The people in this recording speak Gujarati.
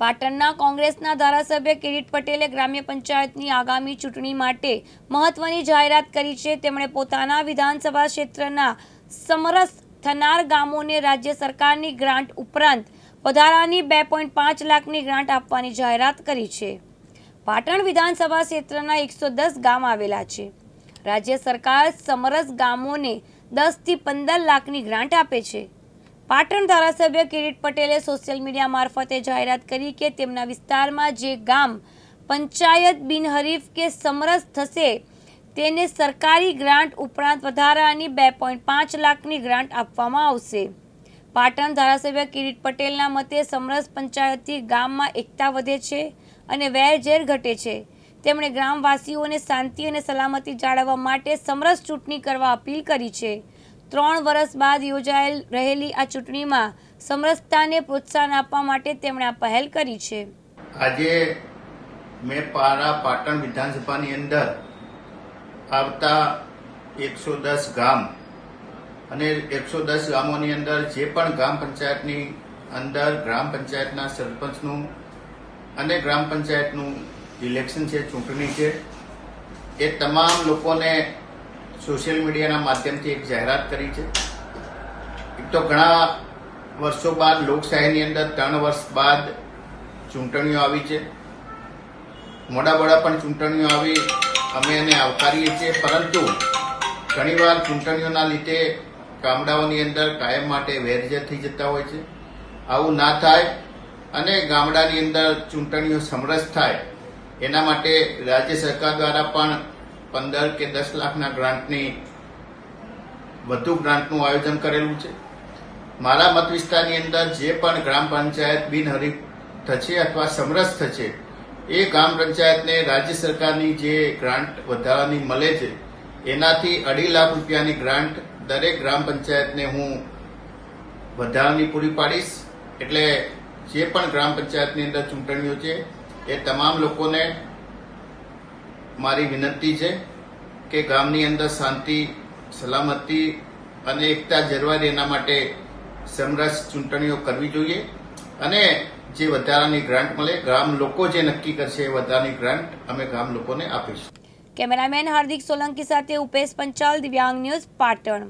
પાટણના કોંગ્રેસના ધારાસભ્ય કિરીટ પટેલે ગ્રામ્ય પંચાયતની આગામી ચૂંટણી માટે મહત્વની જાહેરાત કરી છે. તેમણે પોતાના વિધાનસભા ક્ષેત્રના સમરસ થનાર ગામોને રાજ્ય સરકારની ગ્રાન્ટ ઉપરાંત વધારાની બે પોઈન્ટ પાંચ લાખની ગ્રાન્ટ આપવાની જાહેરાત કરી છે. પાટણ વિધાનસભા ક્ષેત્રના એકસો દસ ગામ આવેલા છે. રાજ્ય સરકાર સમરસ ગામોને દસથી પંદર લાખની ગ્રાન્ટ આપે છે. પાટણ ધારાસભ્ય કિરીટ પટેલે સોશિયલ મીડિયા મારફતે જાહેરાત કરી કે તેમના વિસ્તારમાં જે ગામ પંચાયત બિનહરીફ કે સમરસ થશે, તેને સરકારી ગ્રાન્ટ ઉપરાંત વધારાની બે પોઈન્ટ પાંચ લાખની ગ્રાન્ટ આપવામાં આવશે. પાટણ ધારાસભ્ય કિરીટ પટેલના મતે સમરસ પંચાયતથી ગામમાં એકતા વધે છે અને વેરઝેર ઘટે છે. તેમણે ગ્રામવાસીઓને શાંતિ અને સલામતી જાળવવા માટે સમરસ ચૂંટણી કરવા અપીલ કરી છે. ત્રણ વર્ષ બાદ યોજાયેલ રહેલી આ ચૂંટણીમાં સમરસતાને પ્રોત્સાહન આપવા માટે તેમણે આ પહેલ કરી છે. આજે મેં પારા પાટણ વિધાનસભાની અંદર આવતા એકસો દસ ગામ અને એકસો દસ ગામોની અંદર જે પણ ગ્રામ પંચાયતની અંદર ગ્રામ પંચાયતના સરપંચનું અને ગ્રામ પંચાયતનું ઇલેક્શન છે, ચૂંટણી છે, એ તમામ લોકોને સોશિયલ મીડિયાના માધ્યમથી એક જાહેરાત કરી છે. એક તો ઘણા વર્ષો બાદ, લોકશાહીની અંદર ત્રણ વર્ષ બાદ ચૂંટણીઓ આવી છે. મોડા મોડા પણ ચૂંટણીઓ આવી અમે એને આવકારીએ છીએ, પરંતુ ઘણીવાર ચૂંટણીઓના લીધે ગામડાઓની અંદર કાયમ માટે વેરઝેર થઈ જતા હોય છે. આવું ના થાય અને ગામડાની અંદર ચૂંટણીઓ સમરસ થાય, એના માટે રાજ્ય સરકાર દ્વારા પણ પંદર કે દસ લાખના ગ્રાન્ટની વધુ ગ્રાન્ટનું આયોજન કરેલું છે. મારા મત વિસ્તારની અંદર જે પણ ગ્રામ પંચાયત બિનહરીફ થશે અથવા સમરસ થશે, એ ગ્રામ પંચાયતને રાજ્ય સરકારની જે ગ્રાન્ટ વધારાની મળે છે, એનાથી અઢી લાખ રૂપિયાની ગ્રાન્ટ દરેક ગ્રામ પંચાયતને હું વધારાની પૂરી પાડીશ. એટલે જે પણ ગ્રામ પંચાયતની અંદર ચૂંટણીઓ છે, એ તમામ લોકોને મારી વિનંતી છે કે ગામની અંદર શાંતિ, સલામતી અને એકતા જળવાય એના માટે સમરસ ચૂંટણીઓ કરવી જોઈએ અને જે વધારાની ગ્રાન્ટ મળે, ગામ લોકો જે નક્કી કરશે એ વધારાની ગ્રાન્ટ અમે ગામ લોકોને આપીશું. કેમેરામેન હાર્દિક સોલંકી સાથે ઉપેશ પંચાલ, દિવ્યાંગ ન્યૂઝ પાટણ.